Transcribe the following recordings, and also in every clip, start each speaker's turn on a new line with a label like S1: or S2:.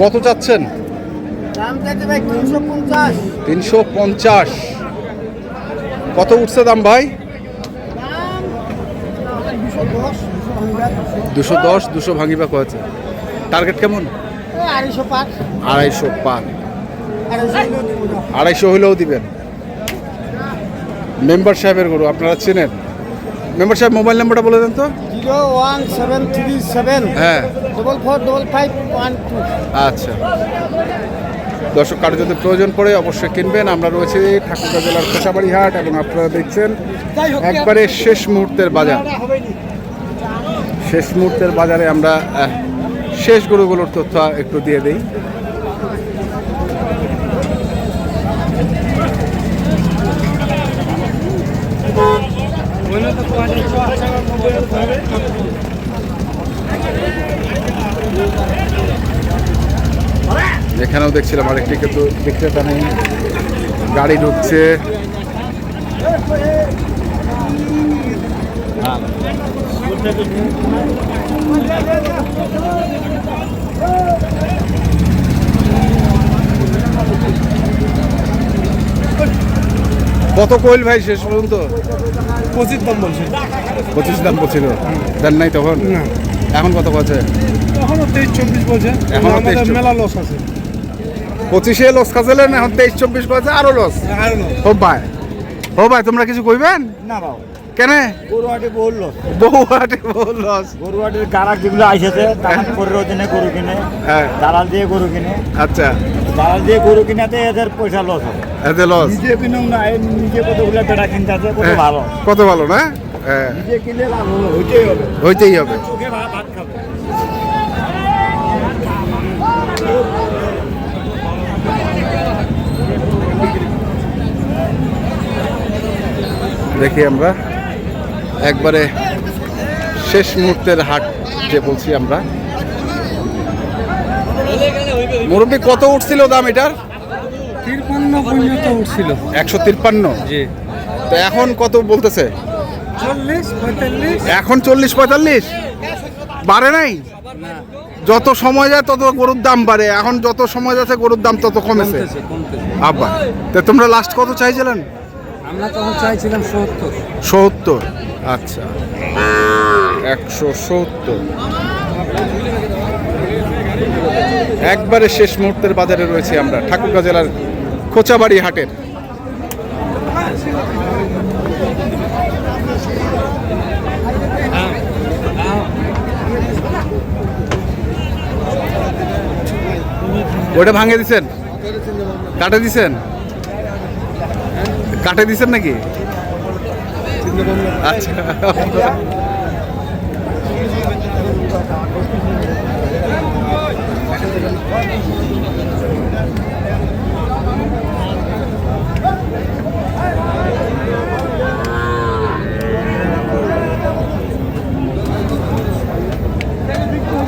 S1: কত চাচ্ছেন?
S2: তিনশো পঞ্চাশ।
S1: কত উঠছে দাম ভাই?
S2: দুশো দশ দুশো
S1: ভাঙিবা কয়েছে টার্গেট কেমন?
S2: আড়াইশো
S1: পান
S2: আড়াইশো
S1: আড়াইশো হলেও দিবেন। মেম্বার সাহেবের গরু আপনারা চেনেন। মেম্বার সাহেব মোবাইল নাম্বারটা বলে দেন তো।
S2: Zero one seven three seven
S1: হ্যাঁ।
S2: Double four double five one two
S1: আচ্ছা। দর্শক কারও যদি প্রয়োজন পড়ে অবশ্যই কিনবেন। আমরা রয়েছি ঠাকুরগাঁ জেলার খোসাবাড়ি হাট এবং আপনারা দেখছেন একবারে শেষ মুহূর্তের বাজার। শেষ মুহূর্তের বাজারে আমরা শেষ গরুগুলোর তথ্য একটু দিয়ে দিই। এখানেও দেখছিলাম আরেকটি কিন্তু বিক্রেতা নেই। গাড়ি ঢুকছে। কত কোয়েল ভাই শেষ পর্যন্ত?
S3: পঁচিশ দাম বলছে।
S1: পঁচিশ দাম বলছিল। দেন নাই তখন? এখন কত বলছে?
S3: এখনও তেইশ চব্বিশ বলছে।
S1: এখন
S3: মেলা লস আছে।
S1: পঁচিশে লস খাচ্ছিলেন এখন তেইশ চব্বিশ বলছে আরও লস হোক ভাই ও ভাই তোমরা কিছু কইবেন?
S2: না বাবু
S1: কেন?
S2: গরুহাটে
S1: লস
S2: গরুহাটের গাড়া যেগুলো আইসেছে তখন পনেরো দিনে গরু কিনে
S1: হ্যাঁ।
S2: দালাল দিয়ে গরু কিনে।
S1: আচ্ছা।
S2: দালাল দিয়ে গরু কিনাতে এদের পয়সা লস হবে
S1: এতে লস
S2: নিজে কিনুক না নিজে কতগুলো বেটা কিনতে আছে কত ভালো।
S1: কত ভালো না? হ্যাঁ।
S2: নিজে কিনলে লাভ হইতেই হবে।
S1: হইতেই হবে।
S2: চোখে ভাত খাবে।
S1: দেখি আমরা। একবারে শেষ মুহূর্তের হাট যে বলছি আমরা। মুরব্বী কত উঠছিল দাম এটার?
S3: তিরপান্ন পর্যন্ত উঠছিল।
S1: একশো তিপ্পান্ন
S3: জি।
S1: তো এখন কত বলতেছে? এখন চল্লিশ পঁয়তাল্লিশ? বাড়ে নাই? যত সময় যায় তত গরুর দাম বাড়ে। এখন যত সময় যাচ্ছে গরুর দাম তত কমেছে। আবার তো তোমরা লাস্ট কত চাইছিলেন?
S3: আমরা তখন চাইছিলাম সত্তর।
S1: সত্তর। আচ্ছা। একশো সত্তর। একবারে শেষ মুহূর্তের বাজারে রয়েছে আমরা, ঠাকুরগাঁ জেলার খোঁচাবাড়ি হাটের। ওটা ভাঙে দিছেন? কাটে দিছেন? কাটে দিছেন নাকি? আচ্ছা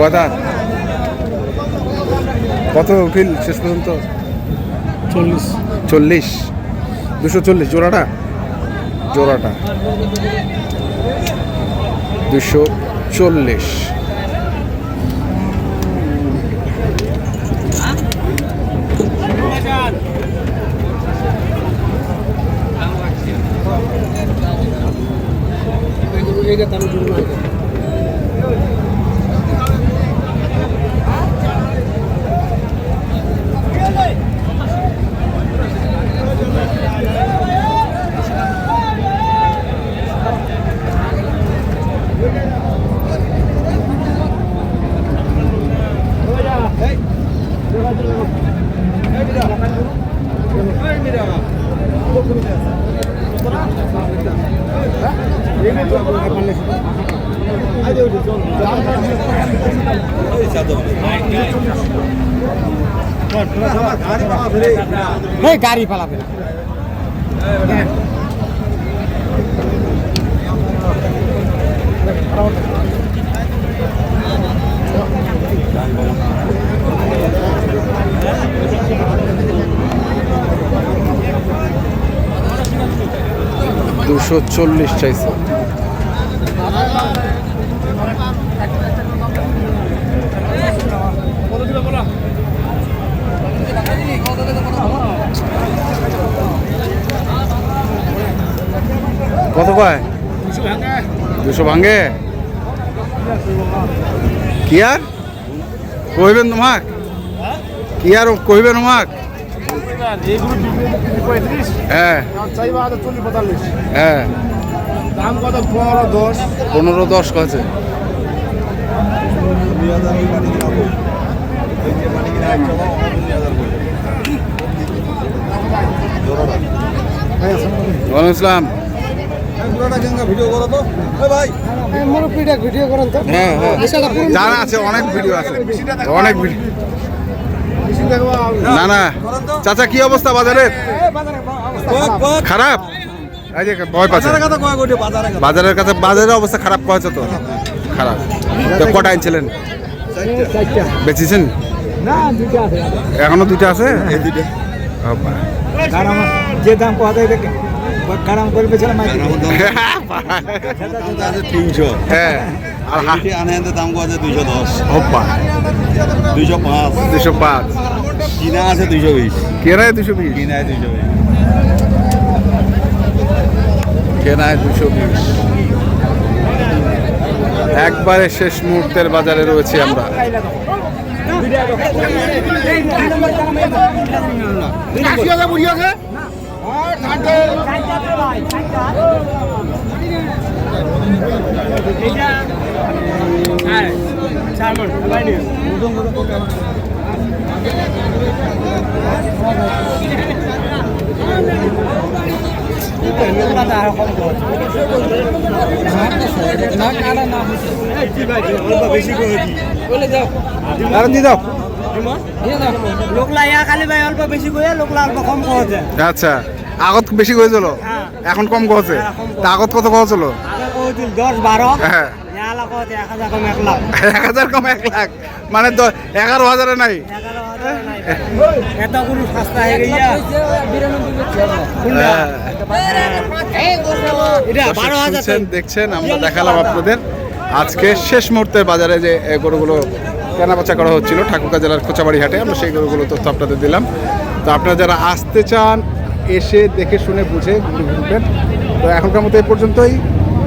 S1: কথা কত উঠিল শেষ পর্যন্ত?
S3: চল্লিশ।
S1: চল্লিশ। দুশো চল্লিশ জোড়াটা? জোড়াটা। দুশো চল্লিশ।
S2: গাড়ি পালাবে
S1: দুশো চল্লিশ চাইছে। কত কয়? দুশো ভাঙ্গে কি আর? কহিবেন তোমাক? কি আর কইবেন তোমাক? হ্যাঁ। হ্যাঁ।
S2: দাম কত? পনেরো দশ।
S1: পনেরো দশ কয়েছে ওয়ালাইকুম ইসলাম
S2: ভিডিও করো তো ভাই
S3: মুরব্বীটা ভিডিও করেন তো
S1: হ্যাঁ হ্যাঁ। জানা আছে অনেক ভিডিও আছে। অনেক ভিডিও। না না। চাচা কি অবস্থা বাজারের? খারাপ? এই যে ভয় পাচ্ছে। বাজারের কাছে বাজারের অবস্থা খারাপ কয়েছে তো। খারাপ। কটা আনছিলেন? বেচেছেন?
S3: না দুইটা আছে।
S1: এখনও দুইটা আছে? ও বা।
S2: যে দাম কথা কারাম করবে ছিল
S4: তিনশো
S1: হ্যাঁ। আর হা-
S4: আনে দাম আছে? দুইশো দশ।
S1: হব্বা
S4: দুইশো পাঁচ।
S1: দুশো পাঁচ।
S4: কিনা আছে দুইশো বিশ।
S1: কেনায় দুশো বিশ।
S4: কিনায় দুইশো বিশ।
S1: কেনায় দুশো বিশ। একবারে শেষ মুহূর্তের বাজারে রয়েছি আমরা। আচ্ছা আগত বেশি করেছিল এখন কম কহছে? তা আগত কত
S5: কইছিল দশ বারো।
S1: হ্যাঁ।
S5: এক হাজার কম এক লাখ।
S1: মানে এগারো হাজারে নাই?
S5: হয়ে
S1: দেখছেন আমরা দেখালাম আপনাদের। আজকে শেষ মুহূর্তের বাজারে যে গরুগুলো কেনাবেচা করা হচ্ছিল ঠাকুরগাঁ জেলার খোঁচাবাড়ি হাটে আমরা সেই গরুগুলো তথ্য আপনাদের দিলাম। তো আপনারা যারা আসতে চান এসে দেখে শুনে বুঝে ঘুরে ঘুরবেন। তো এখনকার মতো এই পর্যন্তই।